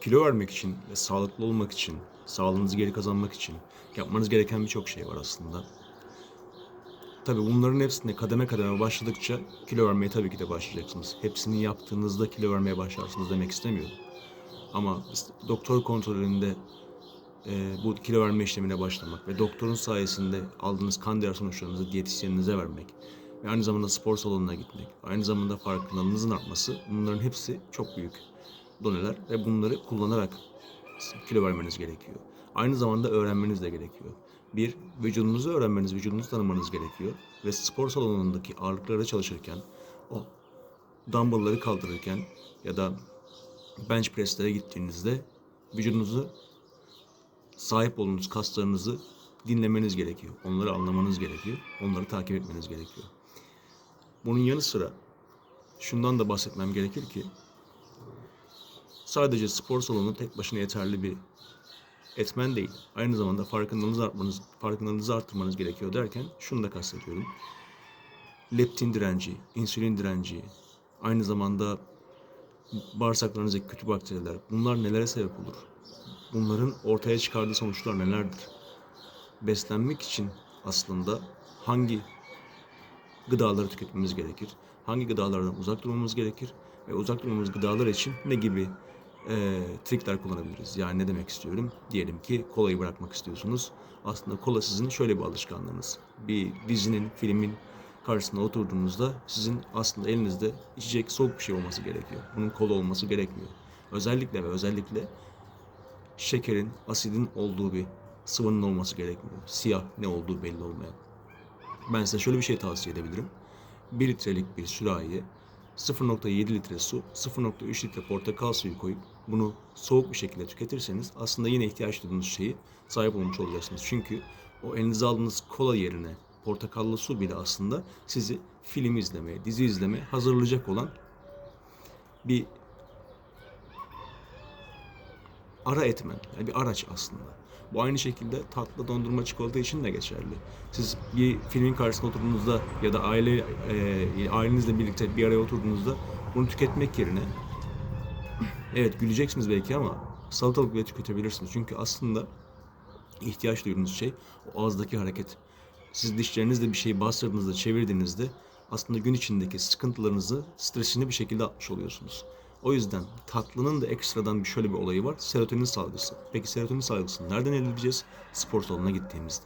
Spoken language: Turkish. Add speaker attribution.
Speaker 1: kilo vermek için ve sağlıklı olmak için, sağlığınızı geri kazanmak için yapmanız gereken birçok şey var aslında. Tabii bunların hepsine kademe kademe başladıkça kilo vermeye tabii ki de başlayacaksınız. Hepsini yaptığınızda kilo vermeye başlarsınız demek istemiyorum. Ama doktor kontrolünde e, bu kilo verme işlemine başlamak ve doktorun sayesinde aldığınız kan değer sonuçlarınızı diyetisyeninize vermek ve aynı zamanda spor salonuna gitmek, aynı zamanda farkındalığınızın artması bunların hepsi çok büyük doneler ve bunları kullanarak kilo vermeniz gerekiyor. Aynı zamanda öğrenmeniz de gerekiyor. Bir, vücudunuzu öğrenmeniz, vücudunuzu tanımanız gerekiyor. Ve spor salonundaki ağırlıklarda çalışırken, o dumbbellları kaldırırken ya da bench presslere gittiğinizde vücudunuzu sahip olduğunuz kaslarınızı dinlemeniz gerekiyor. Onları anlamanız gerekiyor. Onları takip etmeniz gerekiyor. Bunun yanı sıra şundan da bahsetmem gerekir ki sadece spor salonu tek başına yeterli bir etmen değil. Aynı zamanda farkındalığınızı artmanız, farkındalığınızı arttırmanız gerekiyor derken şunu da kastediyorum. Leptin direnci, insülin direnci, aynı zamanda bağırsaklarınızdaki kötü bakteriler bunlar nelere sebep olur? Bunların ortaya çıkardığı sonuçlar nelerdir? Beslenmek için aslında hangi gıdaları tüketmemiz gerekir? Hangi gıdalardan uzak durmamız gerekir? Ve uzak durmamız gıdalar için ne gibi e, trikler kullanabiliriz? Yani ne demek istiyorum? Diyelim ki kolayı bırakmak istiyorsunuz. Aslında kola sizin şöyle bir alışkanlığınız. Bir dizinin, filmin karşısına oturduğunuzda sizin aslında elinizde içecek soğuk bir şey olması gerekiyor. Bunun kola olması gerekmiyor. Özellikle ve özellikle şekerin, asidin olduğu bir sıvının olması gerekmiyor. Siyah ne olduğu belli olmayan. Ben size şöyle bir şey tavsiye edebilirim. 1 litrelik bir sürahiye 0.7 litre su, 0.3 litre portakal suyu koyup bunu soğuk bir şekilde tüketirseniz aslında yine ihtiyaç duyduğunuz şeyi sahip olmuş olacaksınız. Çünkü o elinize aldığınız kola yerine portakallı su bile aslında sizi film izlemeye, dizi izlemeye hazırlayacak olan bir ara etmen, yani bir araç aslında. Bu aynı şekilde tatlı dondurma çikolata için de geçerli. Siz bir filmin karşısına oturduğunuzda ya da aile e, ailenizle birlikte bir araya oturduğunuzda bunu tüketmek yerine evet güleceksiniz belki ama salatalık bile tüketebilirsiniz. Çünkü aslında ihtiyaç duyduğunuz şey o ağızdaki hareket. Siz dişlerinizle bir şeyi bastırdığınızda, çevirdiğinizde aslında gün içindeki sıkıntılarınızı, stresini bir şekilde atmış oluyorsunuz. O yüzden tatlının da ekstradan bir şöyle bir olayı var. Serotonin salgısı. Peki serotonin salgısını nereden elde edeceğiz? Spor salonuna gittiğimizde.